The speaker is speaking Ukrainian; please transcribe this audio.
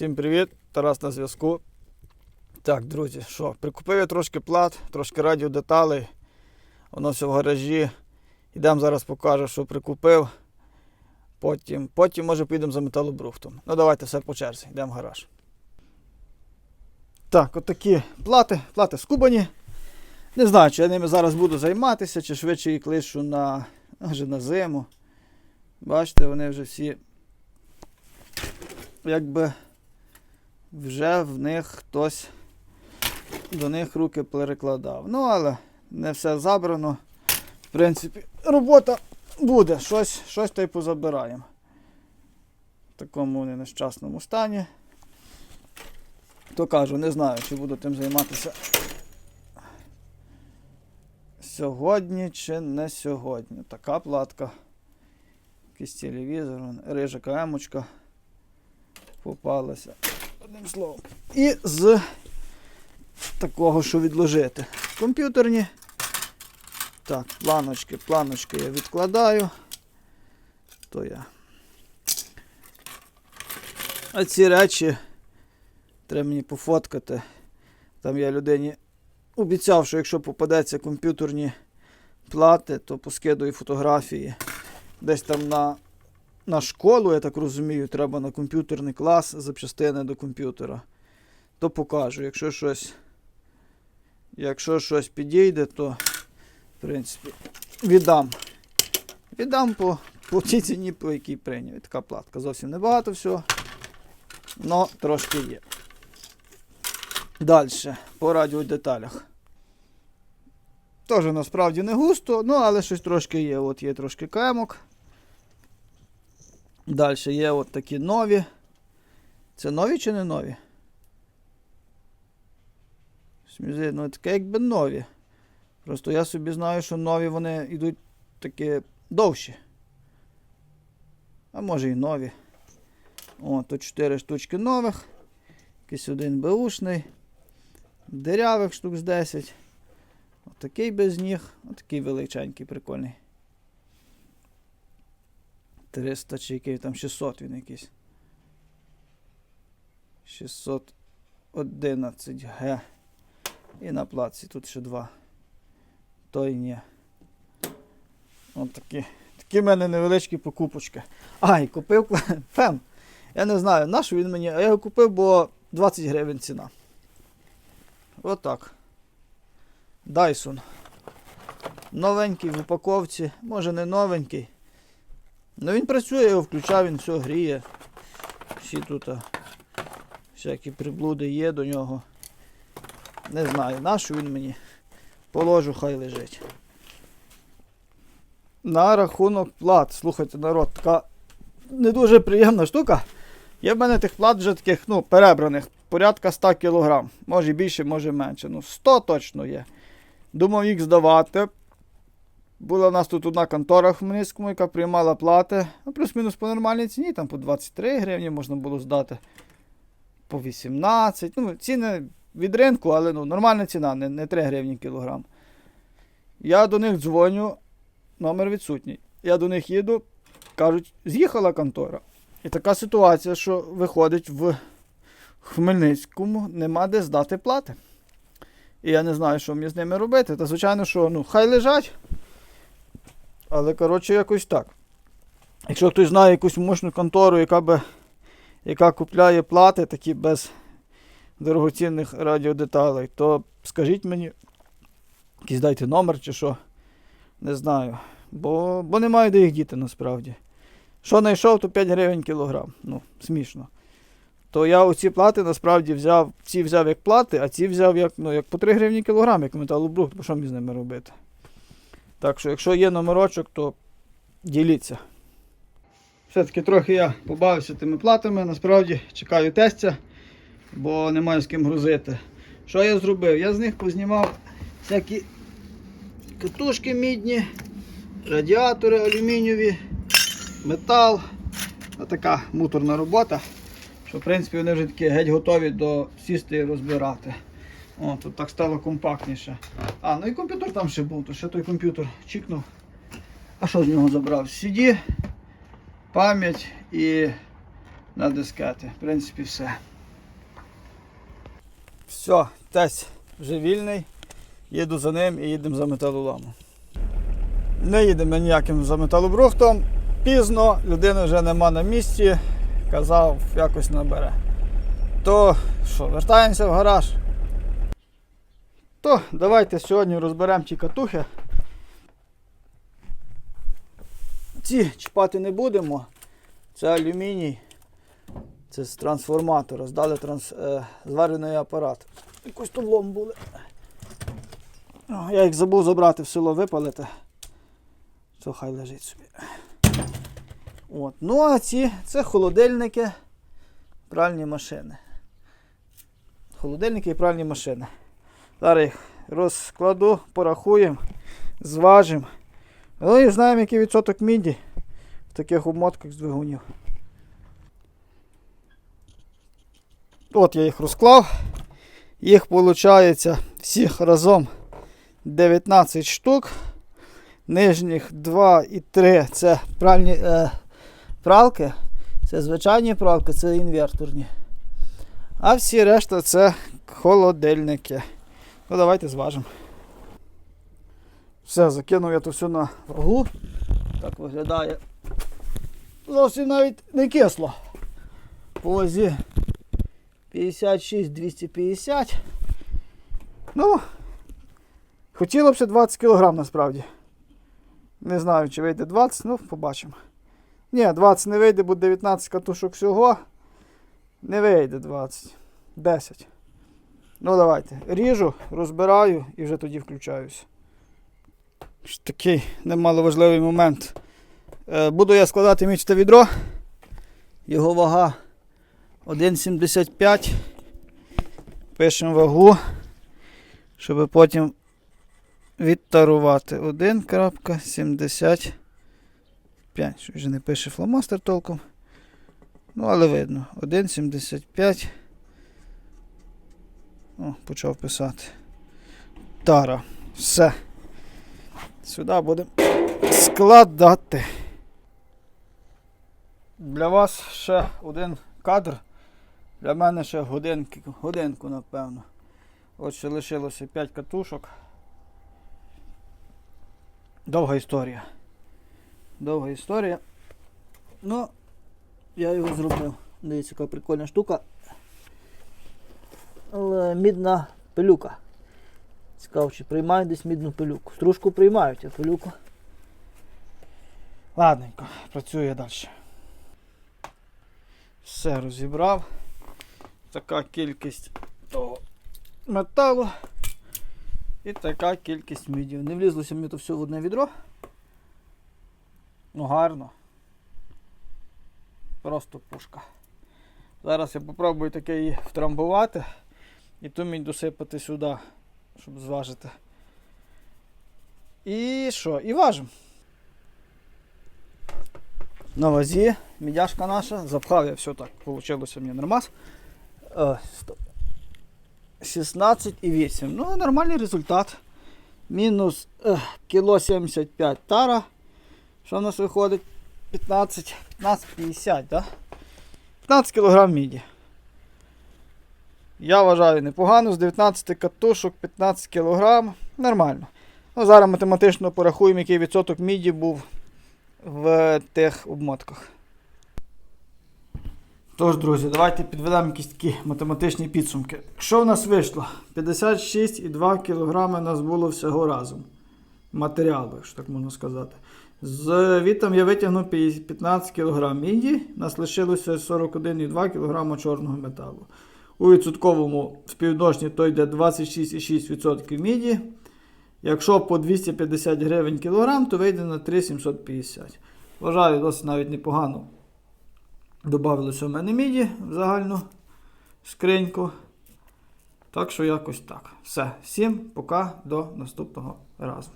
Всім привіт, Тарас на зв'язку. Так, друзі, що, прикупив я трошки плат, трошки радіодеталей. Воно все в гаражі. Йдемо зараз покажу, що прикупив. Потім, потім може поїдемо за металобрухтом. Ну давайте все по черзі, йдемо в гараж. Так, отакі плати, плати скубані. Не знаю, чи я ними зараз буду займатися, чи швидше їх лишу на, вже на зиму. Бачите, вони вже всі якби вже в них хтось до них руки перекладав. Ну, але не все забрано. В принципі, робота буде, щось, щось та й позабираємо. В такому вони нещасному стані. То кажу, не знаю, чи буду тим займатися сьогодні чи не сьогодні. Така платка. Якийсь телевізор, рижа камочка попалася. Одним словом. І з такого, що відложити. Комп'ютерні. Так, планочки, планочки я відкладаю. То я. А ці речі треба мені пофоткати. Там я людині обіцяв, що якщо попадеться комп'ютерні плати, то поскидую фотографії. Десь там на на школу, я так розумію, треба на комп'ютерний клас запчастини до комп'ютера. То покажу. Якщо щось, якщо щось підійде, то в принципі віддам. Віддам по, по тій ціні, по якій прийняв. Така платка. Зовсім небагато всього. але трошки є. Далі, по радіодеталях. Теж насправді не густо, ну але щось трошки є. От є трошки кемок. Далі є от такі нові. Це нові чи не нові? Смізи, ну таке якби нові. Просто я собі знаю, що нові вони йдуть такі довші. А може і нові. О, тут 4 штучки нових. Якийсь один беушний. Дирявих штук з 10. Отакий без ніг. Отакий величенький, прикольний. 300 чи який там 600 він якийсь. 611 Г. І на плаці тут ще два. Той ні. От такі. Такі в мене невеличкі покупочки. А, і купив фен. Я не знаю, на що він мені. А я його купив, бо 20 гривень ціна. Отак. Dyson. Новенький в упаковці. Може не новенький. Ну він працює, його включав, він все гріє. Всі тут а, всякі приблуди є до нього. Не знаю, нащо він мені. Положу, хай лежить. На рахунок плат. Слухайте, народ, така не дуже приємна штука. Є в мене тих плат вже таких, ну, перебраних, порядка 100 кг. Може більше, може менше. Ну, 100 точно є. Думав їх здавати. Була в нас тут одна контора в Хмельницькому, яка приймала плати. Ну, плюс-мінус по нормальній ціні, там по 23 гривні можна було здати. По 18. Ну, ціни від ринку, але ну, нормальна ціна, не, не 3 гривні кілограм. Я до них дзвоню, номер відсутній. Я до них їду, кажуть, з'їхала контора. І така ситуація, що виходить в Хмельницькому, нема де здати плати. І я не знаю, що мені з ними робити. Та звичайно, що ну, хай лежать. Але, коротше, якось так. Якщо хтось знає якусь мощну контору, яка би, яка купляє плати такі без дорогоцінних радіодеталей, то скажіть мені, якийсь дайте номер чи що. Не знаю. Бо, бо немає де їх діти насправді. Що знайшов, то 5 гривень кілограм. Ну, смішно. То я оці плати насправді взяв, ці взяв як плати, а ці взяв як, ну, як по 3 гривні кілограм, як металобрухт, бо що мені з ними робити? Так що, якщо є номерочок, то діліться. Все-таки трохи я побавився тими платами, насправді чекаю тестя, бо не маю з ким грузити. Що я зробив? Я з них познімав всякі катушки мідні, радіатори алюмінієві, метал. Отака муторна робота. Що в принципі вони вже такі геть готові до сісти і розбирати. О, тут так стало компактніше. А, ну і комп'ютер там ще був, то ще той комп'ютер чікнув. А що з нього забрав? CD, пам'ять і на дискети. В принципі, все. Все, тесть вже вільний. Їду за ним і їдемо за металоломом. Не їдемо ніяким за металобрухтом. Пізно, людини вже нема на місці. Казав, якось набере. То що, вертаємося в гараж. То давайте сьогодні розберемо ті катухи. Ці чіпати не будемо. Це алюміній. Це з трансформатора. Здали транс, е, зварений апарат. Якось тут лом були. Я їх забув забрати в село випалити. То хай лежить собі. От. Ну а ці це холодильники, пральні машини. Холодильники і пральні машини. Зараз їх розкладу, порахуємо, зважимо. Ну і знаємо, який відсоток міді в таких обмотках з двигунів. От я їх розклав. Їх виходить всіх разом 19 штук. Нижніх 2 і 3 це пральні е, пралки. Це звичайні пралки, це інверторні. А всі решта це холодильники. Ну давайте зважимо. Все, закинув я то все на вагу. Так виглядає. Зовсім навіть не кисло. По вазі 56 250. Ну, хотіло б ще 20 кг насправді. Не знаю, чи вийде 20, ну побачимо. Ні, 20 не вийде, бо 19 катушок всього. Не вийде 20. 10. Ну давайте. Ріжу, розбираю і вже тоді включаюся. Ось Такий немаловажливий момент. Е, Буду я складати мічте відро. Його вага 1,75. Пишемо вагу, щоб потім відтарувати 1.75. Що вже не пише фломастер толком. Ну, але видно. 1,75. О, почав писати. Тара. Все. Сюди будемо складати. Для вас ще один кадр. Для мене ще годинки, годинку, напевно. От ще лишилося 5 катушок. Довга історія. Довга історія. Ну, я його зробив. Дивіться, яка прикольна штука. Мідна пилюка. Цікаво, чи приймають десь мідну пилюку. Стружку приймають, а пилюку. Ладненько, працює далі. Все розібрав. Така кількість того металу і така кількість мідів. Не влізлося мені то все в одне відро. Ну гарно. Просто пушка. Зараз я попробую таке її втрамбувати і ту мідь досипати сюди, щоб зважити. І що? І важимо. На вазі мідяшка наша. Запхав я все так, вийшло мені нормас. О, стоп. 16,8. Ну, нормальний результат. Мінус е, кіло 75 тара. Що в нас виходить? 15, 15,50, да? 15 кг міді. Я вважаю непогано, з 19 катушок 15 кг. Нормально. Ну, зараз математично порахуємо, який відсоток міді був в тих обмотках. Тож, друзі, давайте підведемо якісь такі математичні підсумки. Що в нас вийшло? 56,2 кг у нас було всього разом. Матеріалу, якщо так можна сказати. З вітом я витягнув 15 кг міді, нас лишилося 41,2 кг чорного металу. У відсотковому співвідношенні то йде 26,6% міді. Якщо по 250 гривень кілограм, то вийде на 3,750. Вважаю, досить навіть непогано. Добавилося в мене міді в загальну скриньку. Так що якось так. Все. Всім пока до наступного разу.